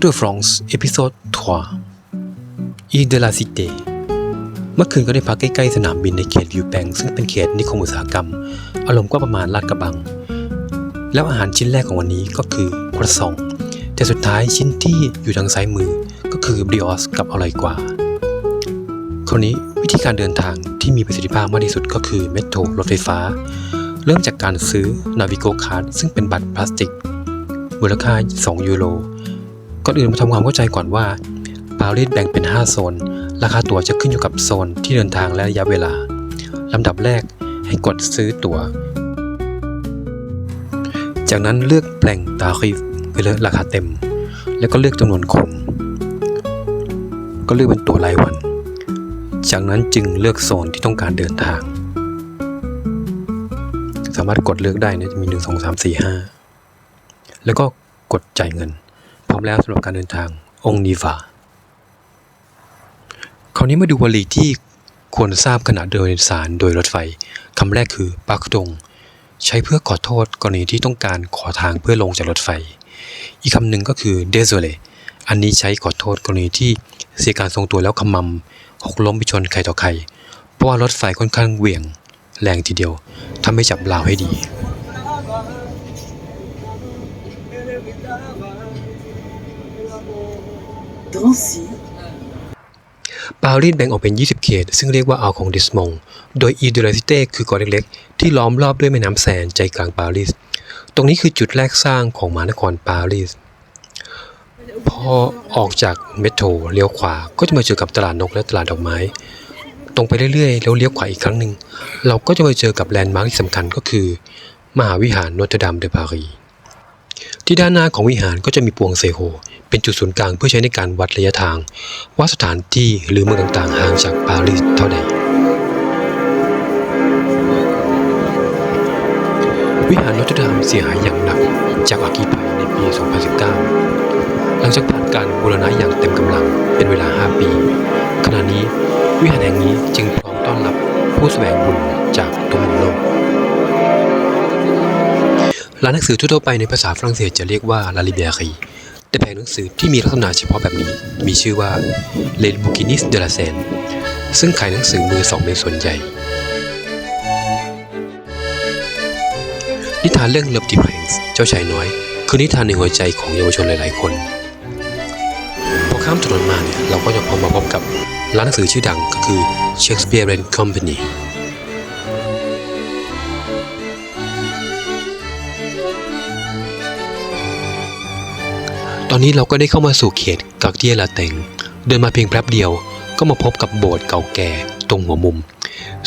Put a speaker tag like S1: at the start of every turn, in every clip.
S1: Tour de France เอพิโซด3 Ile de la Cité เมื่อคืนก็ได้พักใกล้ ๆ สนามบินในเขตวิวแปงซึ่งเป็นเขตนิคมอุตสาหกรรม อารมณ์ก็ประมาณลาดกระบัง แล้วอาหารชิ้นแรกของวันนี้ก็คือครัวซอง แต่สุดท้ายชิ้นที่อยู่ทางซ้ายมือก็คือบริออสกับอร่อยกว่า คราวนี้วิธีการเดินทางที่มีประสิทธิภาพมากที่สุดก็คือเมโทรรถไฟฟ้า เริ่มจากการซื้อ Navigo Card ซึ่งเป็นบัตรพลาสติกมูลค่า 2 ยูโร ก่อนอื่นมาทำความเข้าใจก่อนว่าปารีสแบ่งเป็น 5 โซน ราคาตั๋วจะขึ้นอยู่กับโซนที่เดินทางและระยะเวลาลำดับแรกให้กดซื้อตั๋ว จากนั้นเลือกแปลงตาคีฟไปเลยราคาเต็ม แล้วก็เลือกจำนวนคน ก็เลือกเป็นตั๋วรายวัน จากนั้นจึงเลือกโซนที่ต้องการเดินทาง สามารถกดเลือกได้นะจะมี 1 2 3 4 5 แล้วก็กดจ่ายเงิน มแล้วสำหรับการเดินทางองค์นีวาคราวนี้มาดูวลีที่ควรทราบขณะเดินโดยสารโดยรถไฟคำแรกคือปักดงใช้เพื่อขอโทษกรณีที่ต้องการขอทางเพื่อลงจากรถไฟ อีกคำหนึ่งก็คือ désolé อันนี้ใช้ขอโทษกรณีที่เสียการทรงตัวแล้วขมำหกล้มไปชนใครต่อใคร เพราะว่ารถไฟค่อนข้างเหวี่ยงแรงทีเดียวทำให้จับราวให้ดี
S2: Drancy,
S1: ปารีสแบ่งออกเป็น 20 เขต ซึ่งเรียกว่าอาคองดิสมง โดยอีเดลซิเต้คือเกาะเล็กๆ ที่ล้อมรอบด้วยแม่น้ำแซนใจกลางปารีส ตรงนี้คือจุดแรกสร้างของมหานครปารีส พอออกจากเมโทรเลี้ยวขวา ก็จะมาเจอกับตลาดนกและตลาดดอกไม้ ตรงไปเรื่อยๆ แล้วเลี้ยวขวาอีกครั้งหนึ่ง เราก็จะมาเจอกับแลนด์มาร์คที่สำคัญก็คือ มหาวิหารโนตรดามเดปารีสที่ด้านหน้าของวิหารก็จะมีปวงเซโฮ เป็นจุดศูนย์กลางเพื่อใช้ในการวัดระยะทาง ว่าสถานที่หรือเมืองต่างๆ ห่างจากปารีสเท่าใด วิหารนอตเตอร์ดามเสียหายอย่างหนักจากอาคีภัยในปี 2019 หลังจากผ่านการบูรณะอย่างเต็มกำลังเป็นเวลา 5 ปี ขณะนี้วิหารแห่งนี้จึงพร้อมต้อนรับผู้แสวงบุญจากทั่วมุมโลกร้านหนังสือทั่วไปในภาษาฝรั่งเศสจะเรียกว่าลาลิเบียรี แต่แผงหนังสือที่มีลักษณะเฉพาะแบบนี้ มีชื่อว่า Les Bouquinistes de la Seine ซึ่งขายหนังสือมือสองเป็นส่วนใหญ่ นิทานเรื่อง Le Petit Prince เจ้าชายน้อย คือนิทานในหัวใจของเยาวชนหลาย ๆ คน พอข้ามถนนมาเนี่ย เราก็จะพบมาพบกับร้านหนังสือชื่อดังก็คือ Shakespeare and Company อนนี้เราก็ได้เข้ามาสู่เขตกักเตียลาเต็ง เดินมาเพียงแป๊บเดียวก็มาพบกับโบสถ์เก่าแก่ตรงหัวมุม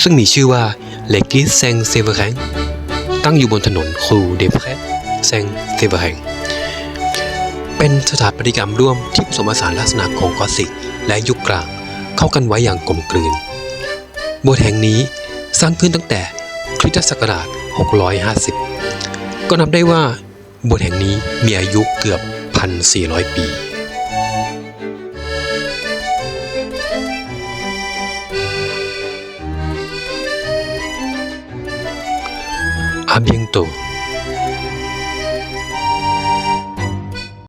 S1: ซึ่งมีชื่อว่าเลกิสเซงเซเวอร์แงตั้งอยู่บนถนนครูเดเพรเซงเซเวอร์แงเป็นสถาปัตยกรรมร่วมที่ผสมผสานลักษณะของกอธิกและยุคกลางเข้ากันไว้อย่างกลมกลืน โบสถ์แห่งนี้สร้างขึ้นตั้งแต่คริสตศักราช 650 ก็นับได้ว่าโบสถ์แห่งนี้มีอายุเกือบ 1,400 ปี อาเบียงโต